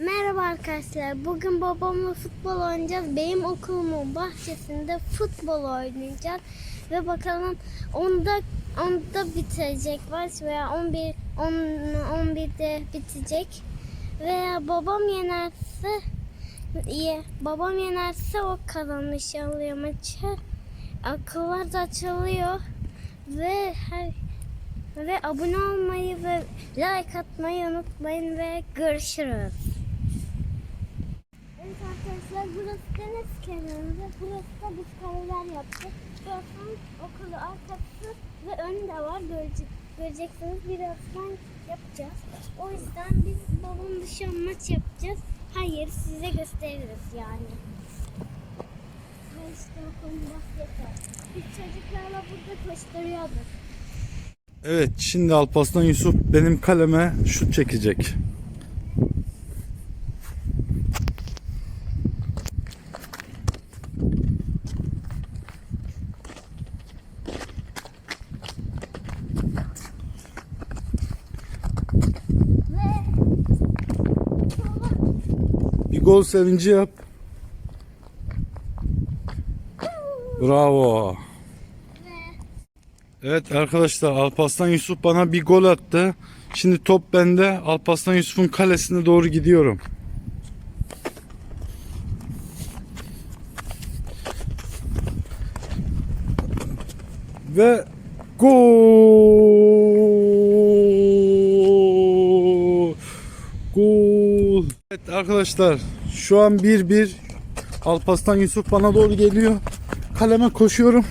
Merhaba arkadaşlar. Bugün babamla futbol oynayacağız. Benim okulumun bahçesinde futbol oynayacağız. Ve bakalım onda onda bitirecek maç veya 11 10 11'de bitecek. Veya babam yenerse iyi. Babam yenerse o kazanmış oluyor maçı. Akıllar da açılıyor ve her ve abone olmayı ve like atmayı unutmayın ve görüşürüz. Arkadaşlar burası deniz kenarında. Burası da biz kareler yaptık. Burası okulu arkası ve önü de var. Görecek, göreceksiniz birazdan yapacağız. O yüzden biz babam dışı maç yapacağız. Yeri size gösteririz yani. Ve işte okulun bahçesi. Biz çocuklarla burada koşturuyorduk. Evet şimdi Alparslan Yusuf benim kaleme şut çekecek. Ve sonra Bir gol sevinci yap. Bravo. ve Evet arkadaşlar Alparslan Yusuf bana bir gol attı. Şimdi top bende. Alparslan Yusuf'un kalesine doğru gidiyorum. Ve gol! Gol! Evet arkadaşlar şu an 1-1 Alparslan Yusuf bana doğru geliyor. Kaleme koşuyorum.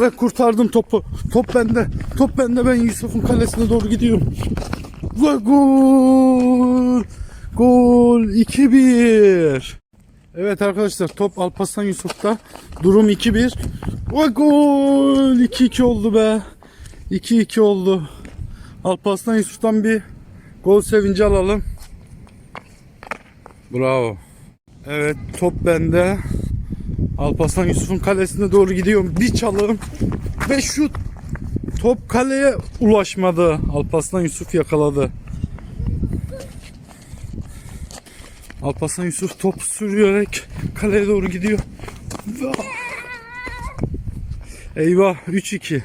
Ve kurtardım topu. Top bende. Top bende. Ben Yusuf'un kalesine doğru gidiyorum. Ve gol. Gol 2-1. Evet arkadaşlar top Alparslan Yusuf'ta. Durum 2-1. Ve gol 2-2 oldu be. 2-2 oldu. Alparslan Yusuf'tan bir gol sevinci alalım. Bravo. Evet top bende. Alparslan Yusuf'un kalesine doğru gidiyorum. Bir çalım ve şut. Top kaleye ulaşmadı. Alparslan Yusuf yakaladı. Alparslan Yusuf top sürüyerek kaleye doğru gidiyor. Eyvah 3-2.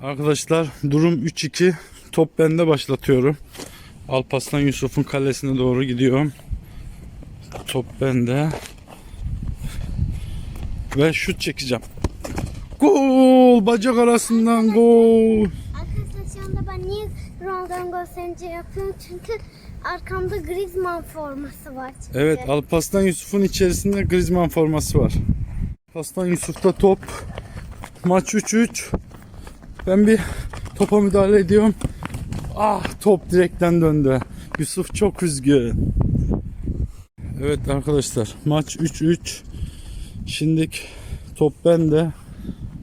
Arkadaşlar durum 3-2. Top bende başlatıyorum. Alparslan Yusuf'un kalesine doğru gidiyorum. Top bende. Ve şut çekeceğim. Gol! Bacak arasından gol. Arkadaşlar şu anda ben niye Ronaldo'nun gol sevinci yapıyorum? Çünkü arkamda Griezmann forması var. Çünkü. Evet Alparslan Yusuf'un içerisinde Griezmann forması var. Alparslan Yusuf'ta top. Maç 3-3. Ben bir topa müdahale ediyorum. Ah top direkten döndü. Yusuf çok üzgün. Evet arkadaşlar maç 3-3. Şimdilik top bende.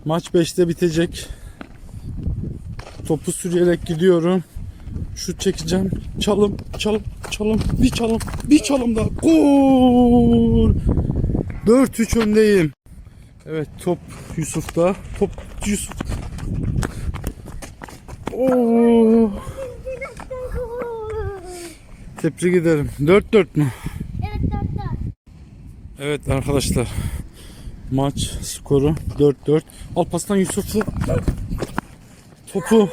Maç 5'te bitecek. Topu sürüyerek gidiyorum. Şut çekeceğim. Çalım, çalım, çalım, bir çalım, bir çalım daha. Gol! 4-3 öndeyim. Evet top Yusuf'ta. Top Yusuf. Oo! Tebrik ederim. 4-4 mü? Evet dört dört. Evet arkadaşlar. Maç skoru 4-4. Alparslan Yusuf'u topu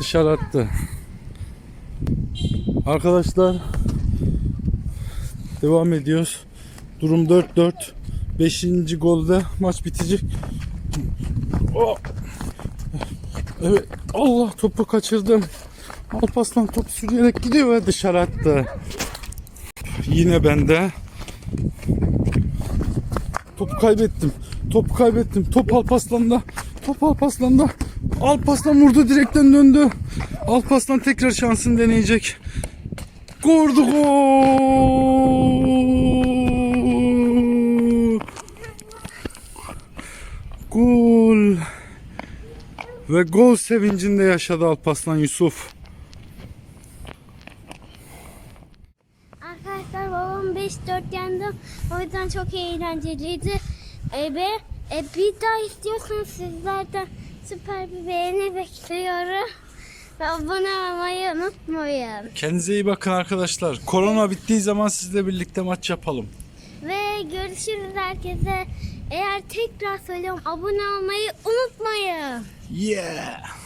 dışarı attı. Arkadaşlar devam ediyoruz. Durum 4-4. 5. golde maç bitecek. Oh! Evet. Allah topu kaçırdım. Alparslan top sürüyerek gidiyor ve dışarı attı. Yine bende. Topu kaybettim. Topu kaybettim. Top Alpaslan'da. Top Alpaslan'da. Alpaslan vurdu direkten döndü. Alpaslan tekrar şansını deneyecek. Gordu gol. Gol. Ve gol sevincinde yaşadı Alpaslan Yusuf. Arkadaşlar babam 5-4 yendi. O yüzden çok eğlenceliydi. E, ve e, bir daha istiyorsanız sizlerden süper bir beğeni bekliyorum. Ve abone olmayı unutmayın. Kendinize iyi bakın arkadaşlar. Korona bittiği zaman sizle birlikte maç yapalım. Ve görüşürüz herkese. Eğer tekrar söylüyorum abone olmayı unutmayın. Yeah.